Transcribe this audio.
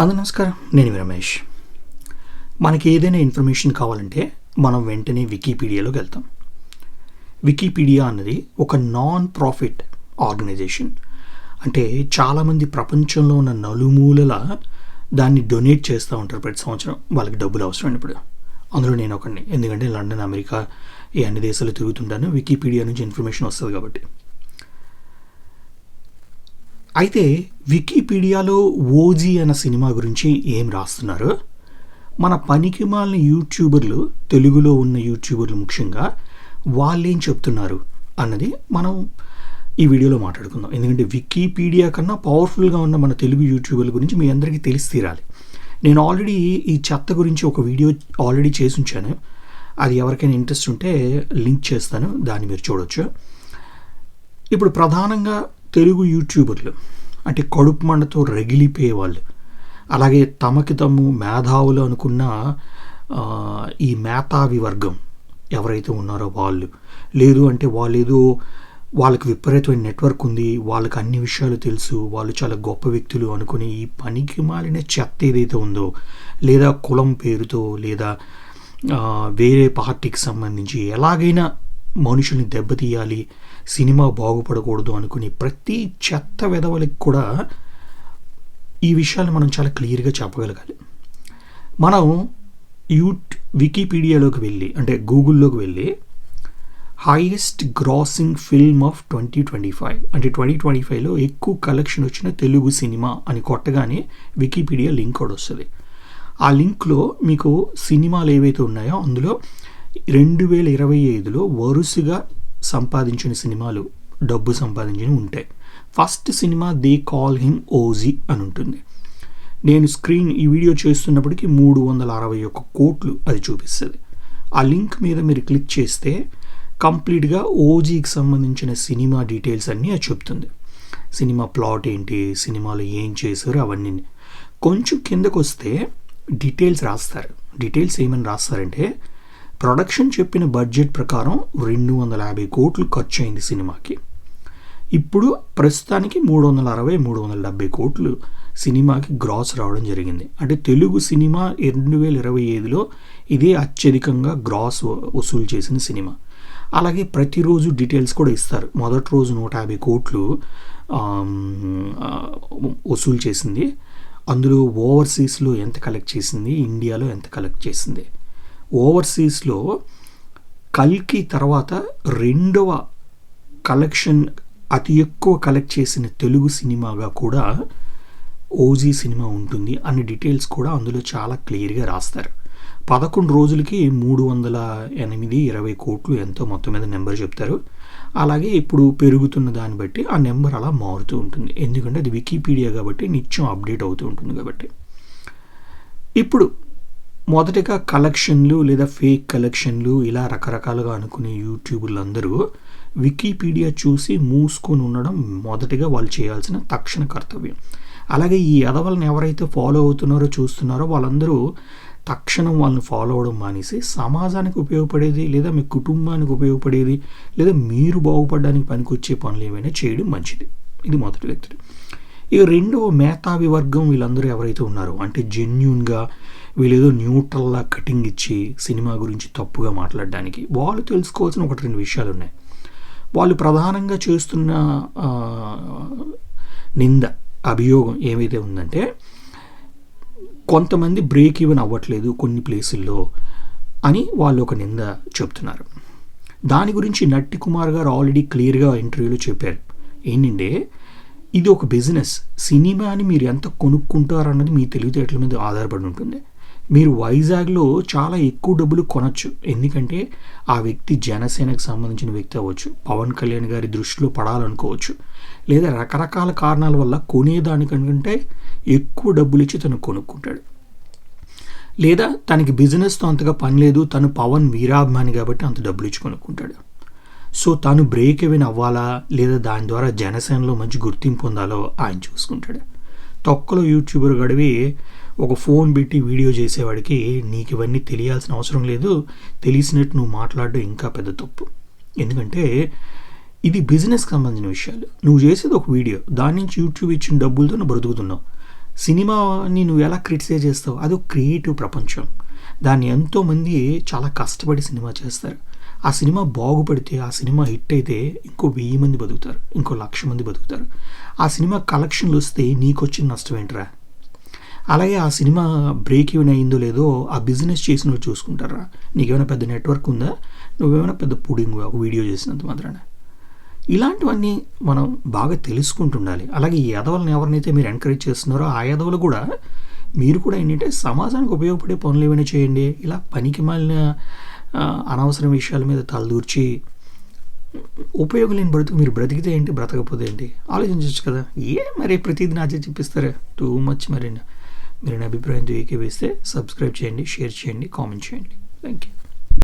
అందరూ నమస్కారం. నేను రమేష్. మనకి ఏదైనా ఇన్ఫర్మేషన్ కావాలంటే మనం వెంటనే వికీపీడియాలోకి వెళ్తాం. వికీపీడియా అన్నది ఒక నాన్ ప్రాఫిట్ ఆర్గనైజేషన్. అంటే చాలామంది ప్రపంచంలో ఉన్న నలుమూలల దాన్ని డొనేట్ చేస్తూ ఉంటారు ప్రతి సంవత్సరం. వాళ్ళకి డబ్బులు అవసరం ఇప్పుడు. అందులో నేను ఒకడిని. ఎందుకంటే లండన్ అమెరికా ఈ అన్ని దేశాలు తిరుగుతుంటాను. వికీపీడియా నుంచి ఇన్ఫర్మేషన్ వస్తుంది కాబట్టి. అయితే వికీపీడియాలో ఓజీ అన్న సినిమా గురించి ఏం రాస్తున్నారు? మన పనికి మాలిన యూట్యూబర్లు తెలుగులో ఉన్న యూట్యూబర్లు ముఖ్యంగా వాళ్ళేం చెప్తున్నారు అన్నది మనం ఈ వీడియోలో మాట్లాడుకుందాం. ఎందుకంటే వికీపీడియా కన్నా పవర్ఫుల్గా ఉన్న మన తెలుగు యూట్యూబర్ల గురించి మీ అందరికీ తెలిసి తీరాలి. నేను ఆల్రెడీ ఈ చెత్త గురించి ఒక వీడియో ఆల్రెడీ చేసి ఉంచాను. అది ఎవరికైనా ఇంట్రెస్ట్ ఉంటే లింక్ చేస్తాను. దాన్ని మీరు చూడొచ్చు. ఇప్పుడు ప్రధానంగా తెలుగు యూట్యూబర్లు అంటే కడుపు మండతో రగిలిపోయే వాళ్ళు అలాగే తమకి తమ్ము మేధావులు అనుకున్న ఈ మేధావి వర్గం ఎవరైతే ఉన్నారో వాళ్ళు. లేదు అంటే వాళ్ళు ఏదో వాళ్ళకి విపరీతమైన నెట్వర్క్ ఉంది వాళ్ళకి అన్ని విషయాలు తెలుసు వాళ్ళు చాలా గొప్ప వ్యక్తులు అనుకుని ఈ పనికి మాలిన చెత్త ఏదైతే ఉందో లేదా కులం పేరుతో లేదా వేరే పార్టీకి సంబంధించి ఎలాగైనా మనుషుల్ని దెబ్బతీయాలి సినిమా బాగుపడకూడదు అనుకుని ప్రతి చెత్త వెధవలకి కూడా ఈ విషయాలు మనం చాలా క్లియర్గా చెప్పగలగాలి. మనం యూట్ వికీపీడియాలోకి వెళ్ళి అంటే గూగుల్లోకి వెళ్ళి highest grossing film of twenty twenty five అంటే ట్వంటీ ట్వంటీ ఫైవ్లో ఎక్కువ కలెక్షన్ వచ్చిన తెలుగు సినిమా అని కొట్టగానే వికీపీడియా లింక్ కూడా వస్తుంది. ఆ లింక్లో మీకు సినిమాలు ఏవైతే ఉన్నాయో అందులో రెండు వేల ఇరవై ఐదులో వరుసగా సంపాదించిన సినిమాలు డబ్బు సంపాదించినవి ఉంటాయి. First cinema they call him OG అని ఉంటుంది. నేను స్క్రీన్ ఈ వీడియో చేస్తున్నప్పటికీ మూడు వందల అరవై ఒక్క కోట్లు అది చూపిస్తుంది. ఆ లింక్ మీద మీరు క్లిక్ చేస్తే కంప్లీట్గా ఓజీకి సంబంధించిన సినిమా డీటెయిల్స్ అన్నీ అది చెప్తుంది. సినిమా ప్లాట్ ఏంటి సినిమాలో ఏం చేశారు అవన్నీ. కొంచెం కిందకు వస్తే డీటెయిల్స్ రాస్తారు. డీటెయిల్స్ ఏమని రాస్తారంటే ప్రొడక్షన్ చెప్పిన బడ్జెట్ ప్రకారం రెండు వందల యాభై కోట్లు ఖర్చు అయింది సినిమాకి. ఇప్పుడు ప్రస్తుతానికి మూడు వందల అరవై మూడు వందల డెబ్బై కోట్లు సినిమాకి గ్రాస్ రావడం జరిగింది. అంటే తెలుగు సినిమా రెండు వేల ఇరవై ఐదులో ఇదే అత్యధికంగా గ్రాస్ వసూలు చేసిన సినిమా. అలాగే ప్రతిరోజు డీటెయిల్స్ కూడా ఇస్తారు. మొదటి రోజు నూట యాభై కోట్లు వసూలు చేసింది. అందులో ఓవర్సీస్లో ఎంత కలెక్ట్ చేసింది? ఇండియాలో ఎంత కలెక్ట్ చేసింది? ఓవర్సీస్లో కల్కి తర్వాత రెండవ కలెక్షన్ అతి ఎక్కువ కలెక్ట్ చేసిన తెలుగు సినిమాగా కూడా ఓజీ సినిమా ఉంటుంది. అనే డీటెయిల్స్ కూడా అందులో చాలా క్లియర్గా రాస్తారు. పదకొండు రోజులకి మూడు వందల ఎనిమిది ఇరవై కోట్లు ఎంతో మొత్తం మీద నెంబర్ చెప్తారు. అలాగే ఇప్పుడు పెరుగుతున్న దాన్ని బట్టి ఆ నెంబర్ అలా మారుతూ ఉంటుంది. ఎందుకంటే అది వికీపీడియా కాబట్టి నిత్యం అప్డేట్ అవుతూ ఉంటుంది కాబట్టి. ఇప్పుడు మొదటిగా కలెక్షన్లు లేదా ఫేక్ కలెక్షన్లు ఇలా రకరకాలుగా అనుకునే యూట్యూబర్లు అందరూ వికీపీడియా చూసి మూసుకొని ఉండడం మొదటిగా వాళ్ళు చేయాల్సిన తక్షణ కర్తవ్యం. అలాగే ఈ ఎదవలను ఎవరైతే ఫాలో అవుతున్నారో చూస్తున్నారో వాళ్ళందరూ తక్షణం వాళ్ళని ఫాలో అవడం మానేసి సమాజానికి ఉపయోగపడేది లేదా మీ కుటుంబానికి ఉపయోగపడేది లేదా మీరు బాగుపడడానికి పనికొచ్చే పనులు ఏమైనా చేయడం మంచిది. ఇది మొదటి వ్యక్తి ఇక రెండవ మేధావి వర్గం వీళ్ళందరూ ఎవరైతే ఉన్నారో అంటే జెన్యున్గా వీళ్ళేదో న్యూట్రల్లా కటింగ్ ఇచ్చి సినిమా గురించి తప్పుగా మాట్లాడడానికి వాళ్ళు తెలుసుకోవాల్సిన ఒకటి రెండు విషయాలు ఉన్నాయి. వాళ్ళు ప్రధానంగా చేస్తున్న నింద అభియోగం ఏమైతే ఉందంటే కొంతమంది బ్రేక్ ఈవెన్ అవ్వట్లేదు కొన్ని ప్లేసుల్లో అని వాళ్ళు ఒక నింద చెప్తున్నారు. దాని గురించి నట్టి కుమార్ గారు ఆల్రెడీ క్లియర్గా ఇంటర్వ్యూలో చెప్పారు. ఏంటంటే ఇది ఒక బిజినెస్. సినిమా అని మీరు ఎంత కొనుక్కుంటారన్నది మీ తెలివితేటల మీద ఆధారపడి ఉంటుంది. మీరు వైజాగ్లో చాలా ఎక్కువ డబ్బులు కొనొచ్చు. ఎందుకంటే ఆ వ్యక్తి జనసేనకు సంబంధించిన వ్యక్తి అవ్వచ్చు పవన్ కళ్యాణ్ గారి దృష్టిలో పడాలనుకోవచ్చు. లేదా రకరకాల కారణాల వల్ల కొనేదానికంటే ఎక్కువ డబ్బులు ఇచ్చి తను కొనుక్కుంటాడు. లేదా తనకి బిజినెస్తో అంతగా పని లేదు. తను పవన్ వీరాభిమాని కాబట్టి అంత డబ్బులు ఇచ్చి కొనుక్కుంటాడు. సో తను బ్రేక్ ఎవెన్ అవ్వాలా లేదా దాని ద్వారా జనసేనలో మంచి గుర్తింపు పొందాలో ఆయన చూసుకుంటాడు. తొక్కలో యూట్యూబర్ గడివి ఒక ఫోన్ పెట్టి వీడియో చేసేవాడికి నీకు ఇవన్నీ తెలియాల్సిన అవసరం లేదు తెలిసినట్టు నువ్వు మాట్లాడడం ఇంకా పెద్ద తప్పు. ఎందుకంటే ఇది బిజినెస్కి సంబంధించిన విషయాలు. నువ్వు చేసేది ఒక వీడియో దాని నుంచి యూట్యూబ్ ఇచ్చిన డబ్బులతో నువ్వు బ్రతుకుతున్నావు. సినిమాని నువ్వు ఎలా క్రిటిసైజ్ చేస్తావు? అది ఒక క్రియేటివ్ ప్రపంచం. దాన్ని ఎంతోమంది చాలా కష్టపడి సినిమా చేస్తారు. ఆ సినిమా బాగుపడితే ఆ సినిమా హిట్ అయితే ఇంకో వెయ్యి మంది బతుకుతారు ఇంకో లక్ష మంది బతుకుతారు. ఆ సినిమా కలెక్షన్లు వస్తే నీకు వచ్చిన నష్టం ఏంట్రా? అలాగే ఆ సినిమా బ్రేక్ ఈవెన్ అయిందో లేదో ఆ బిజినెస్ చేసిన చూసుకుంటారా? నీకేమైనా పెద్ద నెట్వర్క్ ఉందా? నువ్వేమైనా పెద్ద పుడింగ్ ఒక వీడియో చేసినంత మాత్రాన. ఇలాంటివన్నీ మనం బాగా తెలుసుకుంటుండాలి. అలాగే ఈ ఎదవలను ఎవరినైతే మీరు ఎంకరేజ్ చేస్తున్నారో ఆ యదవులు కూడా మీరు కూడా ఏంటంటే సమాజానికి ఉపయోగపడే పనులు ఏమైనా చేయండి. ఇలా పనికి మాలిన అనవసర విషయాల మీద తలదూర్చి ఉపయోగం లేని బ్రతుకు మీరు బ్రతికితే ఏంటి బ్రతకపోతే ఏంటి? ఆలోచించవచ్చు కదా. ఏ మరి ప్రతిదీ నాచే చెప్పిస్తారా? టూ మచ్ మరి మీరు నా అభిప్రాయంతో ఏకీవేస్తే సబ్స్క్రైబ్ చేయండి షేర్ చేయండి కామెంట్ చేయండి. Thank you